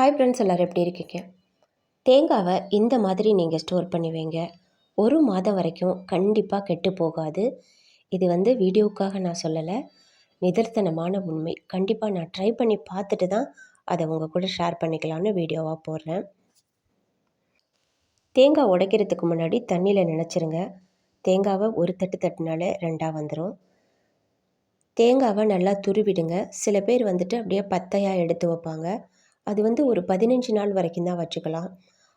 Hi friends எல்லோரும் எப்படி இருக்கீங்க? தேங்காவை இந்த மாதிரி நீங்கள் ஸ்டோர் பண்ணி வைங்க. ஒரு மாதம் வரைக்கும் கண்டிப்பாக கெட்டு போகாது. இது வந்து வீடியோவுக்காக நான் சொல்லலை. நிதர்த்தனமான உண்மை. கண்டிப்பாக நான் ட்ரை பண்ணி பார்த்துட்டு தான் அதை உங்கள் கூட ஷேர் பண்ணிக்கலாம்னு வீடியோவாக போடுறேன். தேங்காய் உடைக்கிறதுக்கு முன்னாடி தண்ணியில் நினச்சிருங்க. தேங்காவை ஒரு தட்டு தட்டினாலே ரெண்டாக வந்துடும் தேங்காவை நல்லா துருவிடுங்க. சில பேர் வந்துட்டு அப்படியே பத்தையாக எடுத்து வைப்பாங்க. அது வந்து ஒரு பதினஞ்சு நாள் வரைக்கும் தான் வச்சுக்கலாம்.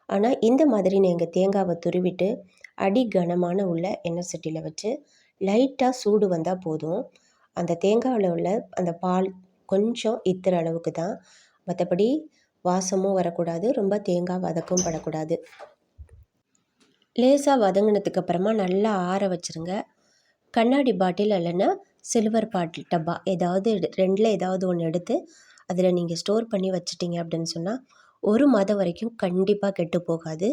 ஆனால் இந்த மாதிரி நீங்கள் தேங்காவை துருவிட்டு அடி கனமான உள்ள எண்ணெய் சட்டியில் வச்சு லைட்டாக சூடு வந்தால் போதும். அந்த தேங்காவில் உள்ள அந்த பால் கொஞ்சம் இத்துற அளவுக்கு தான். மற்றபடி வாசமும் வரக்கூடாது. ரொம்ப தேங்காய் வதக்கும் படக்கூடாது. லேசாக வதங்கினதுக்கு அப்புறமா நல்லா ஆற வச்சுருங்க. கண்ணாடி பாட்டில் இல்லைன்னா சில்வர் பாட்டில் டப்பா. ஏதாவது ரெண்டில் ஏதாவது ஒன்று எடுத்து அதில் நீங்கள் ஸ்டோர் பண்ணி வச்சிட்டிங்க அப்படின்னு சொன்னால் ஒரு மாதம் வரைக்கும் கண்டிப்பாக கெட்டு போகாது.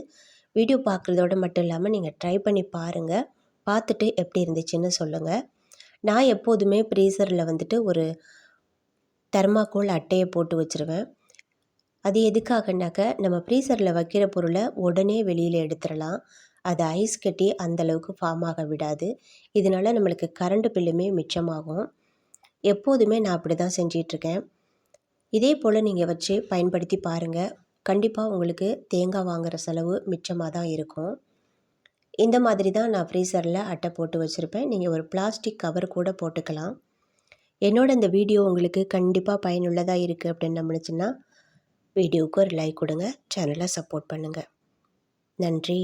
வீடியோ பார்க்குறதோட மட்டும் இல்லாமல் நீங்கள் ட்ரை பண்ணி பாருங்கள் பார்த்துட்டு எப்படி இருந்துச்சுன்னு சொல்லுங்கள் நான் எப்போதுமே ப்ரீசரில் வந்துட்டு ஒரு தெர்மாக்கோல் அட்டையை போட்டு வச்சுருவேன். அது எதுக்காகனாக்க நம்ம ப்ரீசரில் வைக்கிற பொருளை உடனே வெளியில் எடுத்துடலாம். அது ஐஸ் கட்டி அந்தளவுக்கு ஃபார்ம் ஆக விடாது. இதனால் நம்மளுக்கு கரண்ட் பில்லுமே மிச்சமாகும். எப்போதுமே நான் அப்படி தான் செஞ்சிகிட்ருக்கேன் இதே போல் நீங்கள் வச்சு பயன்படுத்தி பாருங்கள் கண்டிப்பாக உங்களுக்கு தேங்காய் வாங்குகிற செலவு மிச்சமாக தான் இருக்கும். இந்த மாதிரி தான் நான் ஃப்ரீசரில் அட்டை போட்டு வச்சுருப்பேன். நீங்கள் ஒரு பிளாஸ்டிக் கவர் கூட போட்டுக்கலாம். என்னோட இந்த வீடியோ உங்களுக்கு கண்டிப்பாக பயனுள்ளதாக இருக்குது அப்படின்னு நம்பிச்சுன்னா வீடியோவுக்கு ஒரு லைக் கொடுங்க. சேனலை சப்போர்ட் பண்ணுங்கள் நன்றி.